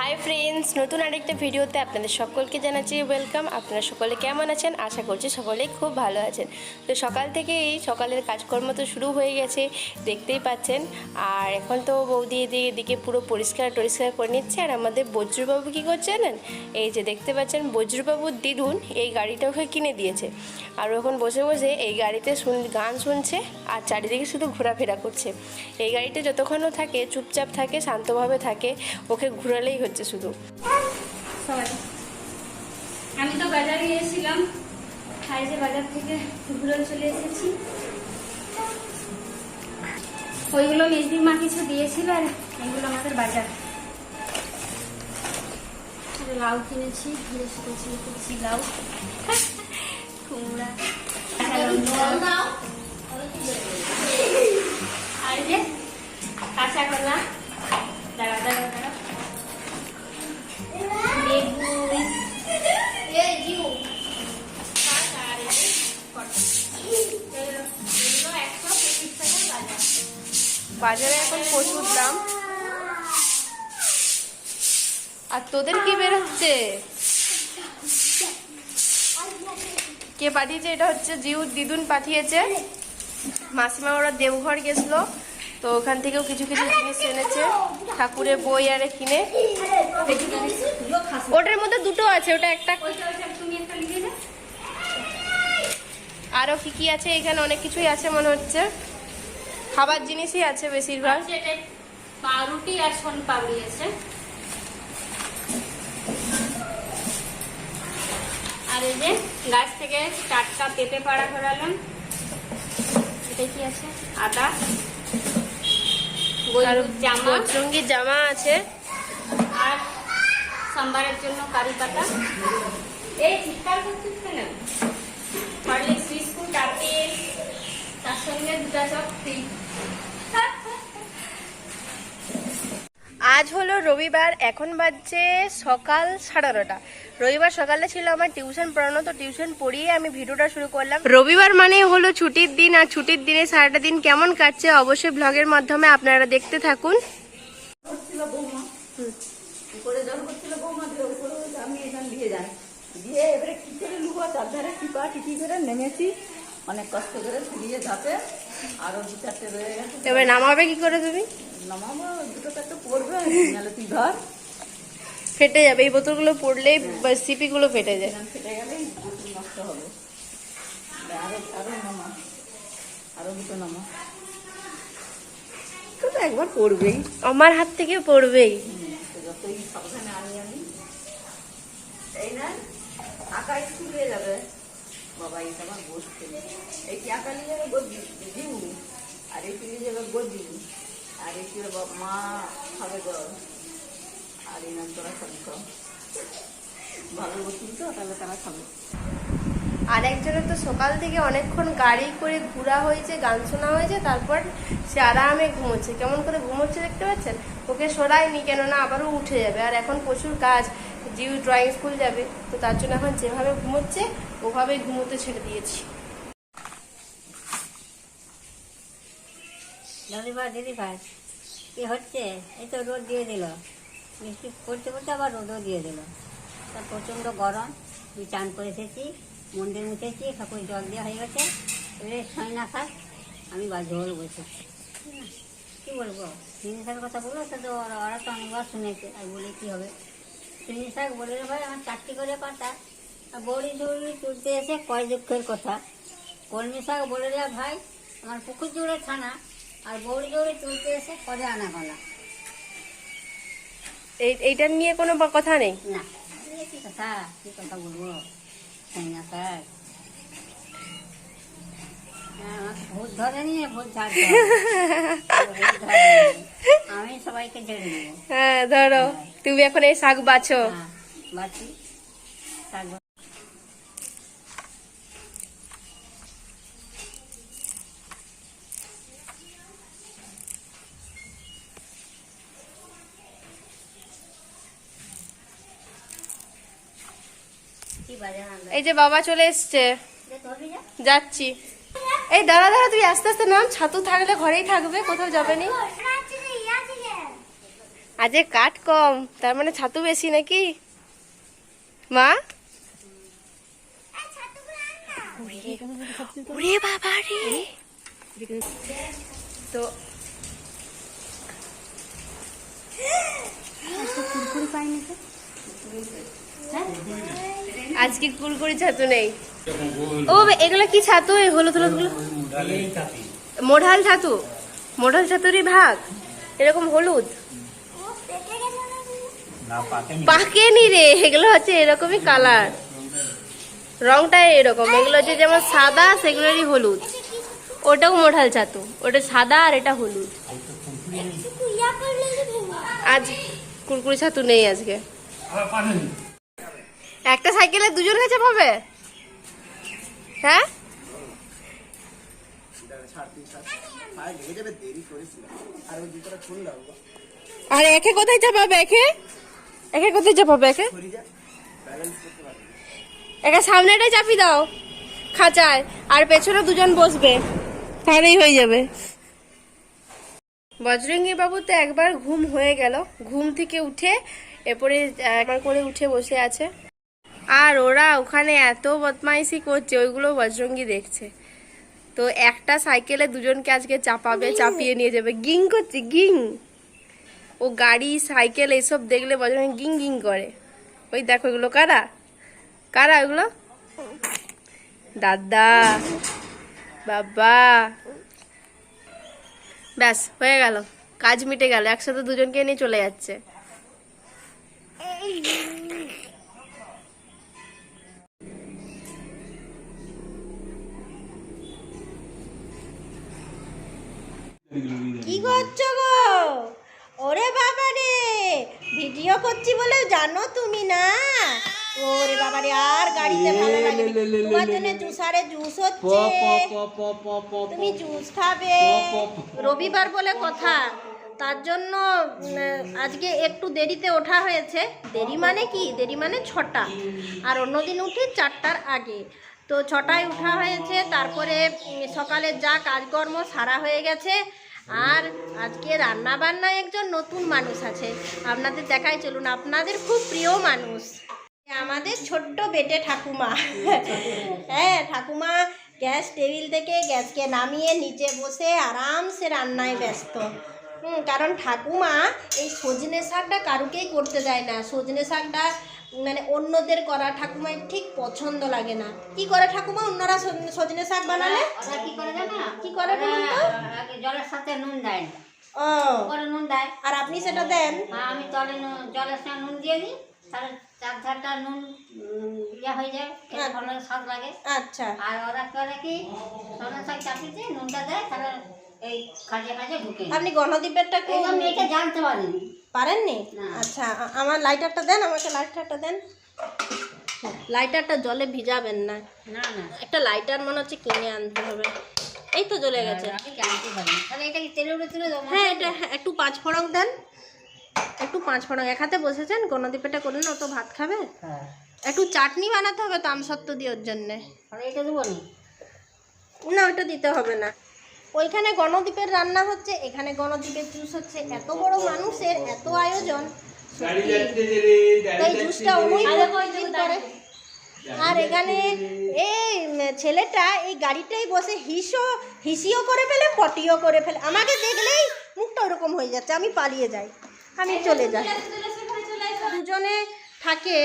Hi friends নতুন আরেকটা ভিডিওতে আপনাদের সকলকে জানাচ্ছি ওয়েলকাম আপনারা সকলে কেমন আছেন? আশা করছি সকলেই খুব ভালো আছেন। তো সকাল থেকে এই সকালের কাজকর্ম তো শুরু হয়ে গেছে, দেখতেই পাচ্ছেন। আর এখন তো বৌদি এদিকে এদিকে পুরো পরিষ্কার টরিষ্কার করে নিচ্ছে। আর আমাদের বজ্রবাবু কী করছে জানেন? এই যে দেখতে পাচ্ছেন বজ্রবাবুর দিদুন এই গাড়িটা ওকে কিনে দিয়েছে। আর এখন বসে বসে এই গাড়িতে শুন গান শুনছে আর চারিদিকে শুধু ঘোরাফেরা করছে। এই গাড়িতে যতক্ষণও থাকে, চুপচাপ থাকে, শান্তভাবে থাকে, ওকে ঘোরালেই হচ্ছে শুধু। আমি তো বাজারে গিয়েছিলাম। আর যে বাজার থেকে ঘুরে চলে এসেছি। ওইগুলো মেজদির মা কিছু দিয়েছিল আর এগুলো আমাদের বাজার। লাউ কিনেছি করছি লাউ, কুমড়া আর কাঁচা কলা। দাঁড়া দাঁড়া বাজার এখন প্রচুর দাম। আর তোদের কি বের হচ্ছে? কে পাঠিয়েছে? এটা হচ্ছে জিউ, দিদুন পাঠিয়েছে। মাসিমা, ওরা দেবঘর গেছিল, তো ওখান থেকেও কিছু কিছু জিনিস এনেছে। ঠাকুরের বই আরে কিনে। ওটার মধ্যে দুটো আছে ওটা একটা আরও কি কি আছে? এখানে অনেক কিছুই আছে মনে হচ্ছে। খাবার জিনিসই আছে বেশিরভাগ। পাউরুটি আর সোন পাউরি আছে। আর এই যে গাছ থেকে টাটকা পেঁপে পাড়া করালাম এটা কি আছে? আদা। জামা। জামা আছে। আর সাম্বারের জন্য কারি পাতা। এই চিৎকার করছিস কেন? হরলিক্স বিস্কুট আর তেল তার সঙ্গে দুটা চপ ফ্রি আজ হলো রবিবার, এখন বাজছে সকাল সাড়ে নটা রবিবার সকালে ছিল আমার টিউশন পড়ানো, তো টিউশন পড়িয়ে আমি ভিডিওটা শুরু করলাম। রবিবার মানে হলো ছুটির দিন, আর ছুটির দিনে সারাটা দিন কেমন কাটছে অবশ্যই ব্লগের মাধ্যমে আপনারা দেখতে থাকুন করে জল করছিল বৌমা দিয়ে উপরে ওই আমি এখানে দিয়ে যাই দিয়ে এবারে কি করে লুবো তার ধারে টিপা টিপি করে নেমেছি। অনেক কষ্ট করে ফিরিয়ে ধাপে আরও দু চারটে রয়ে গেছে। এবার নামাবে কি করে তুমি? নামাবো দুটো চারটে পড়বে নাহলে তুই ধর। ফেটে যাবে। এই বোতলগুলো পড়লেই সিপিগুলো ফেটে যায়। ফেটে গেলেই বোতল নষ্ট হবে। আরও আরও নামা। আরও দুটো নামা। তো একবার পড়বেই। আমার হাত থেকে পড়বেই। যতই সাবধানে আনি আমি এই না স্কুলে যাবে। বাবা, এটা আমার বসছে এই নিয়ে গদি আর এই নিয়ে যাবে গদি আর মা খাবে আর তোরা খাবি ভালো বসুন তো, তাহলে তারা খাবে। আর একজনের তো সকাল থেকে অনেকক্ষণ গাড়ি করে ঘোরা হয়েছে, গান শোনা হয়েছে, তারপর সে আরামে ঘুমোচ্ছে। কেমন করে ঘুমোচ্ছে দেখতে পাচ্ছেন? ওকে সরাইনি কেননা আবারও উঠে যাবে। আর এখন প্রচুর কাজ। জিউ ড্রয়িং স্কুল যাবে, তো তার জন্য এখন যেভাবে ঘুমোচ্ছে, ওভাবেই ঘুমোতে ছেড়ে দিয়েছি। রবিবার দিদি ভাই কি হচ্ছে? এই তো রোদ দিয়ে দিল। বৃষ্টি পড়তে পড়তে আবার রোদও দিয়ে দিল। তা প্রচণ্ড গরম, আমি চান করে এসেছি, মন্দির মুছেছি, ঠাকুর জল দেওয়া হয়ে গেছে এবারে ছয় না খাস আমি বা ঝোল বসেছি কি বলব? শাকের কথা বলব তো ওরা তো অনেকবার শুনেছে, আর বলে কি হবে? চিনি শাক বলে ভাই আমার চারটি করে পাতা আর বড়ি ঝুড়ি তুলতে এসে কয় দুঃখের কথা। কলমি শাক বলে রে ভাই আমার পুকুর জুড়ে ছানা আর বড়ি জুড়ে তুলতে এসে করে আনা গলা এই এইটার নিয়ে কোনো কথা নেই? না। কি কথা? কি কথা বলব? হ্যাঁ, ভূত ধরে নিয়ে ভূত ছাড়তে। ভূত ধরেনি। আমি সবাইকে ছেড়ে হ্যাঁ ধরো। তুমি এখন এই শাক বাছো। হ্যাঁ এই যে বাবা চলে এসছে। যাচ্ছি। এই দাঁড়া দাঁড়া তুই আস্তে আস্তে নাম। ছাতু থাকলে ঘরেই থাকবে কোথাও যাবে নি? আজকে কাঠ কম তার মানে ছাতু বেশি নাকি? মা? ওরে বাবা রে। তো আজকে কুরকুরি ছাতু নেই। ও এগুলো কি ছাতু? এই হলুদ হলুদগুলো? মোঢাল ছাতু? মোঢাল ছাতুরই ভাগ। এরকম হলুদ? পাকেনি। রে, এগুলো হচ্ছে এরকমই কালার রংটা এরকম, এগুলো হচ্ছে যেমন সাদা, সেগুলোরই হলুদ। ওটাও মোঢাল ছাতু, ওটা সাদা আর এটা হলুদ। আজ কুরকুরি ছাতু নেই আজকে। একটা সাইকেলে দুজন গেছে পাবে হ্যাঁ? আর একে কোথায় চাপাবে একে? একে কোথায় চাপাবে একে? একে সামনেটাই চাপি দাও খাঁচায়। আর পেছনে দুজন বসবে। তাহলেই হয়ে যাবে। বজরঙ্গী বাবু তো একবার ঘুম হয়ে গেল। ঘুম থেকে উঠে এরপরে একবার করে উঠে বসে আছে। আর ওরা ওখানে এত বদমাইশি করছে ওইগুলো বজরঙ্গী দেখছে। তো একটা সাইকেলে দুজনকে আজকে চাপাবে চাপিয়ে নিয়ে যাবে। গিং করছে গিং। ও গাড়ি, সাইকেল এইসব দেখলে বজরঙ্গি গিং গিং করে। ওই দেখো এগুলো কারা? কারা ওগুলো? দাদা, বাবা। ব্যাস, হয়ে গেল। কাজ মিটে গেল, একসাথে দুজনকে নিয়ে চলে যাচ্ছে কি করছ গো ওরে বাবা রে ভিডিও করছি বলে জানো তুমি না আর গাড়িতে ভালো লাগে তোমার জন্য জুসারে জুস হচ্ছে। তুমি জুস খাবে। রবিবার বলে কথা। তার জন্য আজকে একটু দেরিতে ওঠা হয়েছে। দেরি মানে কি? দেরি মানে ছটা। আর অন্যদিন উঠি চারটার আগে। তো ছটায় উঠা হয়েছে। তারপরে সকালে যা কাজকর্ম সারা হয়ে গেছে। আর আজকে রান্না বান্নায় একজন নতুন মানুষ আছে। আপনাদের দেখাই চলুন। আপনাদের খুব প্রিয় মানুষ। আমাদের ছোট্ট বেটে ঠাকুমা। হ্যাঁ ঠাকুমা গ্যাস টেবিল থেকে গ্যাসকে নামিয়ে নিচে বসে আরামসে রান্নায় ব্যস্ত। হুম কারণ ঠাকুমা এই সজনে শাকটা কারুকেই করতে দেয় না। সজনে শাকটা মানে অন্যদের করা ঠাকুমার ঠিক পছন্দ লাগে না। কি করে ঠাকুমা? অন্যরা সজনে শাক বানালে? কি করে কি করে জলের সাথে নুন দেয় ও। নুন দেয়। আর আপনি সেটা দেন? আমি তলে নুন- জলের সাথে নুন দিয়ে দিই তাহলে চার ধারটা নুন ইয়ে হয়ে যায় খেতে ভালো স্বাদ লাগে। আচ্ছা। আর ওরা করে কি সোনা শাক চাপিতে নুনটা দেয় তাহলে এই কাজে কাজে ঢুকে। আপনি গণদ্বীপেরটা আমি এটা জানতে পারিনি। পারেননি? আচ্ছা আমার লাইটারটা দেন আমাকে লাইটারটা দেন। লাইটারটা জলে ভিজাবেন না। না না। একটা লাইটার মনে হচ্ছে কিনে আনতে হবে। এই তো জ্বলে গেছে। কি হ্যাঁ এটা হ্যাঁ, একটু পাঁচ ফোড়ন দেন। একটু পাঁচ ফোড়ন এক হাতে বসেছেন গণদ্বীপেটা করলেন ও তো ভাত খাবে। হ্যাঁ। একটু চাটনি বানাতে হবে তামসত্ত্ব দিয়ে ওর জন্যে। এটা দেবো না? না ওটা দিতে হবে না। ওইখানে গণদ্বীপের রান্না হচ্ছে এখানে গণদ্বীপের জুস হচ্ছে। এত বড় মানুষের এত আয়োজন। তাই জুসটা করে। আর এখানে এই ছেলেটা এই গাড়িটাই বসে হিসও হিসিও করে ফেলে পটিও করে ফেলে। আমাকে দেখলেই মুখটা ওরকম হয়ে যাচ্ছে আমি পালিয়ে যাই। আমি চলে যাই। দুজনে থাকে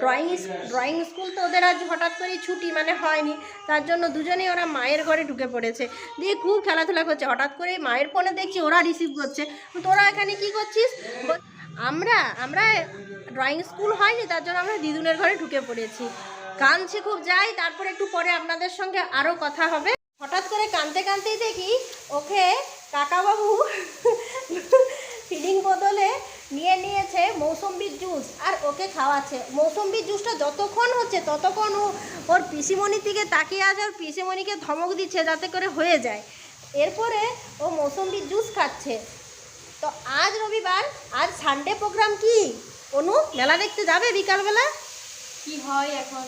ড্রয়িং ড্রয়িং স্কুল তো ওদের আজ হঠাৎ করে ছুটি মানে হয়নি। তার জন্য দুজনেই ওরা মায়ের ঘরে ঢুকে পড়েছে। দিয়ে খুব খেলাধুলা করছে। হঠাৎ করে মায়ের ফোনে দেখছি ওরা রিসিভ করছে। তোরা এখানে কি করছিস? আমরা আমরা ড্রয়িং স্কুল হয়নি তার জন্য আমরা দিদুনের ঘরে ঢুকে পড়েছি। কাঁদছে খুব যাই তারপরে একটু পরে আপনাদের সঙ্গে আরও কথা হবে। হঠাৎ করে কাঁদতে কাঁদতেই দেখি ওকে কাকাবাবু ফিডিং বদলে নিয়ে নিয়েছে মৌসম্বির জুস আর ওকে খাওয়াচ্ছে। মৌসম্বির জুসটা যতক্ষণ হচ্ছে ততক্ষণ ও ওর পিসিমণির দিকে তাকিয়ে আছে ওর পিসিমণিকে ধমক দিচ্ছে যাতে করে হয়ে যায়। এরপরে ও মৌসম্বির জুস খাচ্ছে। তো আজ রবিবার আজ সানডে প্রোগ্রাম কি? অনু মেলা দেখতে যাবে বিকালবেলা? কি হয় এখন?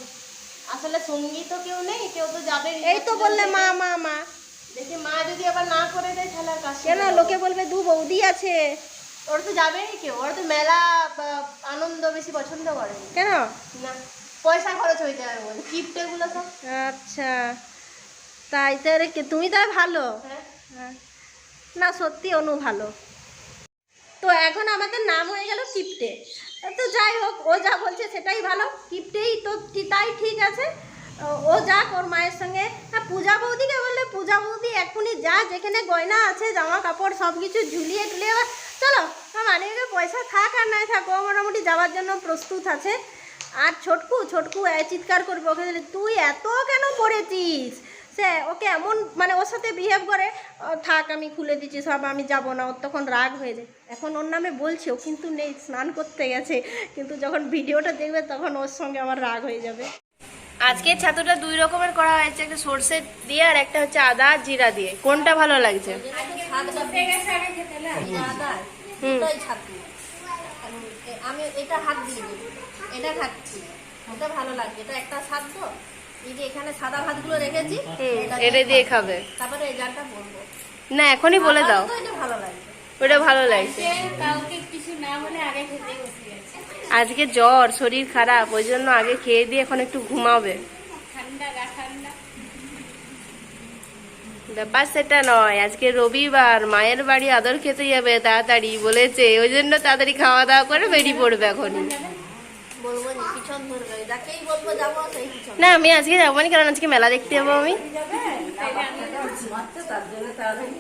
আসলে সঙ্গী তো কেউ নেই কেউ তো যাবে এই তো বললে মা মা মা। দেখি মা যদি আবার না করে দেয় তাহলে আর কাজ কেন? লোকে বলবে দু বৌদি আছে। ওরা তো যাবেই কেউ। ওরা তো মেলা আনন্দ বেশি পছন্দ করে। কেন? না পয়সা খরচ হয়ে যাবে বলে কিপ্টেগুলো সব। আচ্ছা। তাই কি- তুমি তাই ভালো। হ্যাঁ। হ্যাঁ। না সত্যি অনু ভালো। তো এখন আমাদের নাম হয়ে গেল কিপ্টে তো যাই হোক ও যা বলছে সেটাই ভালো। কিপ্টেই তো তাই ঠিক আছে। ও- ও যাক ওর মায়ের সঙ্গে। হ্যাঁ পূজা বৌদিকে বললে পূজা বৌদি এখনই যা যেখানে গয়না আছে জামা কাপড় সব কিছু ঝুলিয়ে এবার চলো মানে পয়সা থাক আর নাই থাক মোটামুটি যাওয়ার জন্য প্রস্তুত আছে। আর ছোটকু ছোটকু চিৎকার করবে ওকে তুই এত কেন পড়েছিস? সে ওকে এমন মানে ওর সাথে বিহেভ করে "ও, থাক আমি খুলে দিচ্ছি সব আমি যাব না। ওর তখন রাগ হয়ে যায়। এখন ওর নামে বলছি ও কিন্তু নেই স্নান করতে গেছে। কিন্তু যখন ভিডিওটা দেখবে তখন ওর সঙ্গে আমার রাগ হয়ে যাবে। আজকে ছাতুটা দুই রকমের করা হয়েছে একটা সর্ষে দিয়ে আর একটা হচ্ছে আদা আর জিরা দিয়ে। কোনটা ভালো লাগছে? আমি এটা হাত দিয়ে এটা খাচ্ছি। ওটা ভালো লাগছে। এটা একটা স্বাদ তো। এই যে এখানে সাদা ভাতগুলো রেখেছি হুম এটা দিয়ে খাবে। তারপরে এই জালটা বলব না এখনই বলে দাও। এটা ভালো লাগছে। ওটা ভালো লাগছে। কাউকে কিছু না বলে আগে খেতে আজকে জ্বর শরীর খারাপ ওই জন্য আগে খেয়ে দিয়ে এখন একটু ঘুমাবে। ব্যাপার সেটা নয় আজকে রবিবার মায়ের বাড়ি আদর খেতে যাবে তাড়াতাড়ি বলেছে ওই জন্য তাড়াতাড়ি খাওয়া দাওয়া করে বেরিয়ে পড়বে এখনই বলব না, আমি আজকে যাব না কারণ আজকে মেলা দেখতে যাব আমি। তার জন্য তাড়াতাড়ি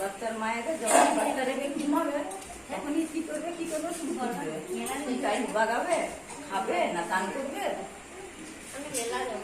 বাচ্চার মায়েরা যখন বাচ্চা রেখে ঘুমাবে তখনই কি করবে কি করবে শুরু করবে টাইম বাগাবে খাবে না চান করবে? আমি মেলা যাব।